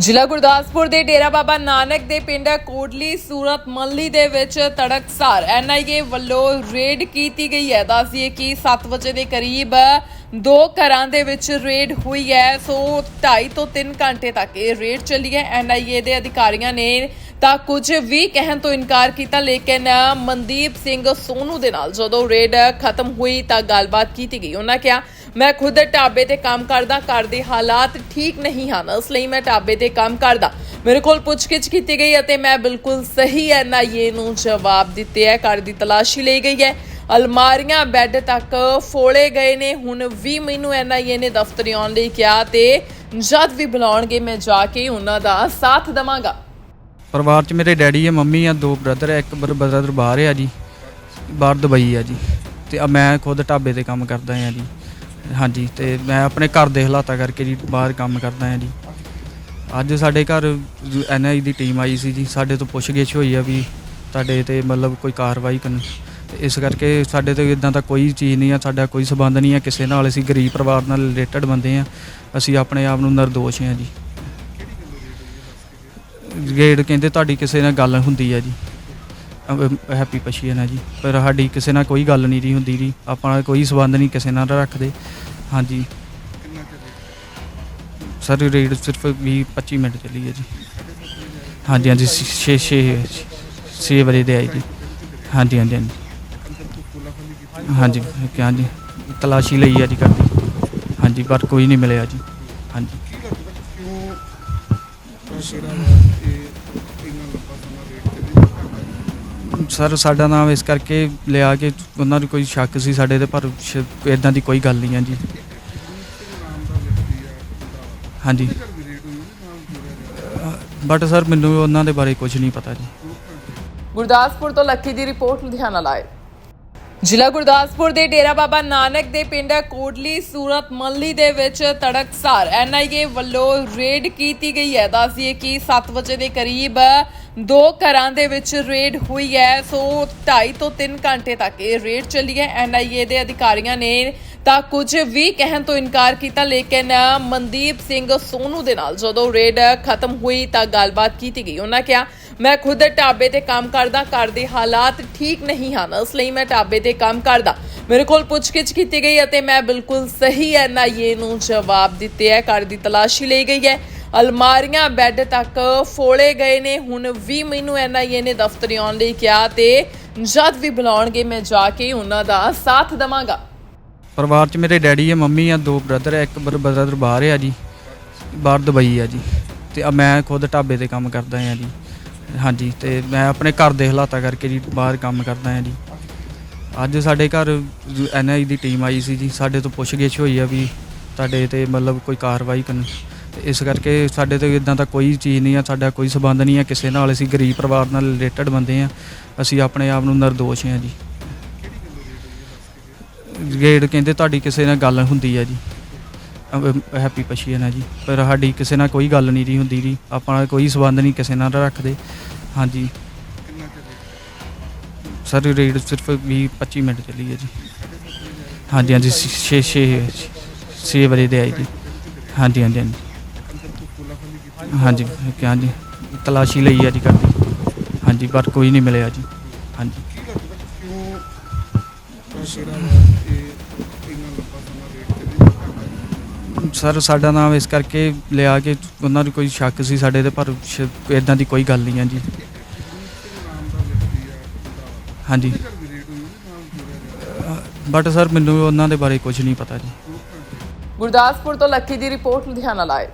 ਜ਼ਿਲ੍ਹਾ ਗੁਰਦਾਸਪੁਰ ਦੇ ਡੇਰਾ ਬਾਬਾ ਨਾਨਕ ਦੇ ਪਿੰਡ ਕੋਟਲੀ ਸੂਰਤ ਮੱਲੀ ਦੇ ਵਿੱਚ ਤੜਕਸਾਰ ਐਨਆਈਏ ਵੱਲੋਂ ਰੇਡ ਕੀਤੀ ਗਈ ਹੈ। ਦੱਸਦੀਏ ਕਿ 7 ਵਜੇ ਦੇ ਕਰੀਬ ਦੋ ਘਰਾਂ ਦੇ ਵਿੱਚ ਰੇਡ ਹੋਈ ਹੈ। ਸੋ 2.5 ਤੋਂ 3 ਘੰਟੇ ਤੱਕ ਇਹ ਰੇਡ ਚੱਲੀ ਹੈ। ਐਨਆਈਏ ਦੇ ਅਧਿਕਾਰੀਆਂ ਨੇ ਤਾਂ ਕੁਝ ਵੀ ਕਹਿਣ ਤੋਂ ਇਨਕਾਰ ਕੀਤਾ, ਲੇਕਿਨ ਮਨਦੀਪ ਸਿੰਘ ਸੋਨੂ ਦੇ ਨਾਲ ਜਦੋਂ ਰੇਡ ਖਤਮ ਹੋਈ ਤਾਂ ਗੱਲਬਾਤ ਕੀਤੀ ਗਈ। ਉਹਨਾਂ ਕਿਹਾ ਮੈਂ ਖੁਦ ਢਾਬੇ ਤੇ ਕੰਮ ਕਰਦਾ, ਘਰ ਦੇ ਹਾਲਾਤ ਠੀਕ ਨਹੀਂ ਹਨ ਇਸ ਲਈ ਮੈਂ ਢਾਬੇ ਤੇ ਕੰਮ ਕਰਦਾ। ਮੇਰੇ ਕੋਲ ਪੁੱਛਗਿੱਛ ਕੀਤੀ ਗਈ ਅਤੇ ਮੈਂ ਬਿਲਕੁਲ ਸਹੀ ਐਨਆਈਏ ਨੂੰ ਜਵਾਬ ਦਿੱਤੇ ਹੈ, ਘਰ ਦੀ ਤਲਾਸ਼ੀ ਲਈ ਗਈ ਹੈ। ਅਲਮਾਰੀਆਂ, ਬੈੱਡ ਤੱਕ ਫੋਲੇ ਗਏ ਨੇ, ਹੁਣ ਵੀ ਮੈਨੂੰ ਐਨਆਈਏ ਨੇ ਦਫ਼ਤਰ ਆਉਣ ਲਈ ਕਿਹਾ ਤੇ ਜਦ ਵੀ ਬੁਲਾਉਣਗੇ ਮੈਂ ਜਾ ਕੇ ਉਹਨਾਂ ਦਾ ਸਾਥ ਦਵਾਂਗਾ। ਪਰਿਵਾਰ 'ਚ ਮੇਰੇ ਡੈਡੀ ਹੈ, ਮੰਮੀ ਆ ਦੋ ਬ੍ਰਦਰ ਹੈ, ਇੱਕ ਬ੍ਰਦਰ ਬਾਹਰ ਆ ਜੀ, ਬਾਹਰ ਦੁਬਈ ਆ ਜੀ। ਤੇ ਮੈਂ ਖੁਦ ਢਾਬੇ ਤੇ ਕੰਮ ਕਰਦਾ ਆ ਜੀ। ਹਾਂਜੀ, ਤੇ ਮੈਂ ਆਪਣੇ ਘਰ ਦੇ ਹਾਲਾਤਾਂ ਕਰਕੇ ਜੀ ਬਾਹਰ ਕੰਮ ਕਰਦਾ ਹਾਂ ਜੀ। ਅੱਜ ਸਾਡੇ ਘਰ ਐਨਆਈ ਦੀ ਟੀਮ ਆਈ ਸੀ ਜੀ, ਸਾਡੇ ਤੋਂ ਪੁੱਛਗਿੱਛ ਹੋਈ ਆ ਵੀ ਤੁਹਾਡੇ ਤੇ ਮਤਲਬ ਕੋਈ ਕਾਰਵਾਈ ਕਰਨ। ਤੇ ਇਸ ਕਰਕੇ ਸਾਡੇ ਤੇ ਇਦਾਂ ਦਾ ਕੋਈ ਚੀਜ਼ ਨਹੀਂ ਆ, ਸਾਡਾ ਕੋਈ ਸਬੰਧ ਨਹੀਂ ਆ, ਕਿਸੇ ਨਾਲ ਅਸੀਂ ਗਰੀਬ ਪਰਿਵਾਰ ਨਾਲ ਰਿਲੇਟਡ ਬੰਦੇ ਆ। ਅਸੀਂ ਆਪਣੇ ਆਪ ਨੂੰ ਨਿਰਦੋਸ਼ ਹਾਂ ਜੀ। ਗੇੜ ਕਹਿੰਦੇ ਤੁਹਾਡੀ ਕਿਸੇ ਨਾਲ ਗੱਲ ਹੁੰਦੀ ਹੈ ਜੀ। ਅਹ ਹੈਪੀ ਪਸ਼ੀਨ ਹੈ ਜੀ। ਪਰ ਸਾਡੀ ਕਿਸੇ ਨਾਲ ਕੋਈ ਗੱਲ ਨਹੀਂ ਜੀ ਹੁੰਦੀ ਜੀ। ਆਪਾਂ ਕੋਈ ਸਬੰਧ ਨਹੀਂ ਕਿਸੇ ਨਾਲ ਰੱਖਦੇ। ਹਾਂਜੀ। ਸਰ ਰੇਡ ਸਿਰਫ 20 25 ਮਿੰਟ ਚੱਲੀ ਹੈ ਜੀ। ਹਾਂਜੀ ਹਾਂਜੀ। 6 6 6 ਵਜੇ ਦੇ ਆਈ ਜੀ। ਹਾਂਜੀ ਹਾਂਜੀ ਹਾਂਜੀ। ਹਾਂਜੀ ਕਿ ਹਾਂਜੀ। ਤਲਾਸ਼ੀ ਲਈ ਹੈ ਜੀ ਕਰਦੀ ਹਾਂਜੀ, ਪਰ ਕੋਈ ਨਹੀਂ ਮਿਲਿਆ ਜੀ। ਹਾਂਜੀ। ਸਰ ਸਰ, ਸਾਡਾ ਨਾਮ ਇਸ ਕਰਕੇ ਲਿਆ ਕਿ ਉਹਨਾਂ ਨੂੰ ਕੋਈ ਸ਼ੱਕ ਸੀ ਸਾਡੇ ਤੇ, ਪਰ ਇਦਾਂ ਦੀ ਕੋਈ ਗੱਲ ਨਹੀਂ ਹੈ ਜੀ। ਹਾਂਜੀ। ਬਟ ਸਰ, ਮੈਨੂੰ ਉਹਨਾਂ ਦੇ ਬਾਰੇ ਕੁਝ ਨਹੀਂ ਪਤਾ ਜੀ। ਗੁਰਦਾਸਪੁਰ ਤੋਂ ਲੱਕੀ ਦੀ ਰਿਪੋਰਟ ਲੁਧਿਆਣਾ ਲਾਏ। ਜ਼ਿਲ੍ਹਾ ਗੁਰਦਾਸਪੁਰ ਦੇ ਡੇਰਾ ਬਾਬਾ ਨਾਨਕ ਦੇ ਪਿੰਡ ਕੋਟਲੀ ਸੂਰਤ ਮੱਲੀ ਦੇ ਵਿੱਚ ਤੜਕਸਾਰ ਐਨਆਈਏ ਵੱਲੋਂ ਰੇਡ ਕੀਤੀ ਗਈ ਹੈ। ਦੱਸਦੀਏ ਕਿ 7 ਵਜੇ ਦੇ ਕਰੀਬ ਦੋ ਘਰਾਂ ਦੇ ਵਿੱਚ ਰੇਡ ਹੋਈ ਹੈ। ਸੋ 2.5 ਤੋਂ 3 ਘੰਟੇ ਤੱਕ ਇਹ ਰੇਡ ਚੱਲੀ ਹੈ। ਐਨਆਈਏ ਦੇ ਅਧਿਕਾਰੀਆਂ ਨੇ ਤਾਂ ਕੁਝ ਵੀ ਕਹਿਣ ਤੋਂ ਇਨਕਾਰ ਕੀਤਾ, ਲੇਕਿਨ ਮਨਦੀਪ ਸਿੰਘ ਸੋਨੂ ਦੇ ਨਾਲ ਜਦੋਂ ਰੇਡ ਖਤਮ ਹੋਈ ਤਾਂ ਗੱਲਬਾਤ ਕੀਤੀ ਗਈ। ਉਹਨਾਂ ਕਿਹਾ ਮੈਂ ਖੁਦ ਢਾਬੇ ਤੇ ਕੰਮ ਕਰਦਾ, ਘਰ ਦੇ ਹਾਲਾਤ ਠੀਕ ਨਹੀਂ ਹਨ, ਇਸ ਲਈ ਮੈਂ ਢਾਬੇ ਤੇ ਕੰਮ ਕਰਦਾ। ਮੇਰੇ ਕੋਲ ਪੁੱਛਗਿੱਛ ਕੀਤੀ ਗਈ ਅਤੇ ਮੈਂ ਬਿਲਕੁਲ ਸਹੀ ਐਨਆਈਏ ਨੂੰ ਜਵਾਬ ਦਿੱਤੇ ਹੈ, ਘਰ ਦੀ ਤਲਾਸ਼ੀ ਲਈ ਗਈ ਹੈ। ਅਲਮਾਰੀਆਂ, ਬੈੱਡ ਤੱਕ ਫੋਲੇ ਗਏ ਨੇ, ਹੁਣ ਵੀ ਮੈਨੂੰ ਐਨਆਈਏ ਨੇ ਦਫ਼ਤਰ ਆਉਣ ਲਈ ਕਿਹਾ ਤੇ ਜਦ ਵੀ ਬੁਲਾਉਣਗੇ ਮੈਂ ਜਾ ਕੇ ਉਹਨਾਂ ਦਾ ਸਾਥ ਦਵਾਂਗਾ। ਪਰਿਵਾਰ 'ਚ ਮੇਰੇ ਡੈਡੀ ਹੈ, ਮੰਮੀ ਆ ਦੋ ਬ੍ਰਦਰ ਹੈ, ਇੱਕ ਬ੍ਰਦਰ ਬਾਹਰ ਆ ਜੀ, ਬਾਹਰ ਦੁਬਈ ਆ ਜੀ। ਤੇ ਮੈਂ ਖੁਦ ਢਾਬੇ ਤੇ ਕੰਮ ਕਰਦਾ ਆ ਜੀ। ਹਾਂਜੀ, ਤੇ ਮੈਂ ਆਪਣੇ ਘਰ ਦੇ ਹਾਲਾਤਾਂ ਕਰਕੇ ਜੀ ਬਾਹਰ ਕੰਮ ਕਰਦਾ ਹਾਂ ਜੀ। ਅੱਜ ਸਾਡੇ ਘਰ ਐਨਆਈ ਦੀ ਟੀਮ ਆਈ ਸੀ ਜੀ, ਸਾਡੇ ਤੋਂ ਪੁੱਛਗਿੱਛ ਹੋਈ ਆ ਵੀ ਤੁਹਾਡੇ ਤੇ ਮਤਲਬ ਕੋਈ ਕਾਰਵਾਈ ਕਰਨ। ਤੇ ਇਸ ਕਰਕੇ ਸਾਡੇ ਤੇ ਇਦਾਂ ਦਾ ਕੋਈ ਚੀਜ਼ ਨਹੀਂ ਆ, ਸਾਡਾ ਕੋਈ ਸਬੰਧ ਨਹੀਂ ਆ, ਕਿਸੇ ਨਾਲ ਅਸੀਂ ਗਰੀਬ ਪਰਿਵਾਰ ਨਾਲ ਰਿਲੇਟਡ ਬੰਦੇ ਆ, ਅਸੀਂ ਆਪਣੇ ਆਪ ਨੂੰ ਨਿਰਦੋਸ਼ ਹਾਂ ਜੀ। ਗੇੜ ਕਹਿੰਦੇ ਤੁਹਾਡੀ ਕਿਸੇ ਨਾਲ ਗੱਲ ਹੁੰਦੀ ਹੈ ਜੀ। ਹੈਪੀ ਪਸ਼ੀਨ ਹੈ ਜੀ। ਪਰ ਸਾਡੀ ਕਿਸੇ ਨਾਲ ਕੋਈ ਗੱਲ ਨਹੀਂ ਜੀ ਹੁੰਦੀ ਜੀ। ਆਪਾਂ ਕੋਈ ਸਬੰਧ ਨਹੀਂ ਕਿਸੇ ਨਾਲ ਰੱਖਦੇ। ਹਾਂਜੀ। ਸਰ ਰੇਡ ਸਿਰਫ 20 25 ਮਿੰਟ ਚੱਲੀ ਹੈ ਜੀ। ਹਾਂਜੀ ਹਾਂਜੀ 6 6 6 ਵਜੇ ਦੇ ਆਈ ਜੀ। ਹਾਂਜੀ ਹਾਂਜੀ ਹਾਂਜੀ। ਹਾਂਜੀ ਕਿ ਹਾਂਜੀ। ਤਲਾਸ਼ੀ ਲਈ ਹੈ ਜੀ ਕਰਦੀ ਹਾਂਜੀ, ਪਰ ਕੋਈ ਨਹੀਂ ਮਿਲਿਆ ਜੀ। ਹਾਂਜੀ। ਸਰ, ਸਾਡਾ ਨਾਮ ਇਸ ਕਰਕੇ ਲਿਆ ਕਿ ਉਹਨਾਂ ਨੂੰ ਕੋਈ ਸ਼ੱਕ ਸੀ ਸਾਡੇ ਤੇ, ਪਰ ਇਦਾਂ ਦੀ ਕੋਈ ਗੱਲ ਨਹੀਂ ਹੈ ਜੀ। ਹਾਂਜੀ। ਬਟ ਸਰ, ਮੈਨੂੰ ਉਹਨਾਂ ਦੇ ਬਾਰੇ ਕੁਝ ਨਹੀਂ ਪਤਾ ਜੀ। ਗੁਰਦਾਸਪੁਰ ਤੋਂ ਲੱਕੀ ਦੀ ਰਿਪੋਰਟ ਲੁਧਿਆਣਾ ਲਾਏ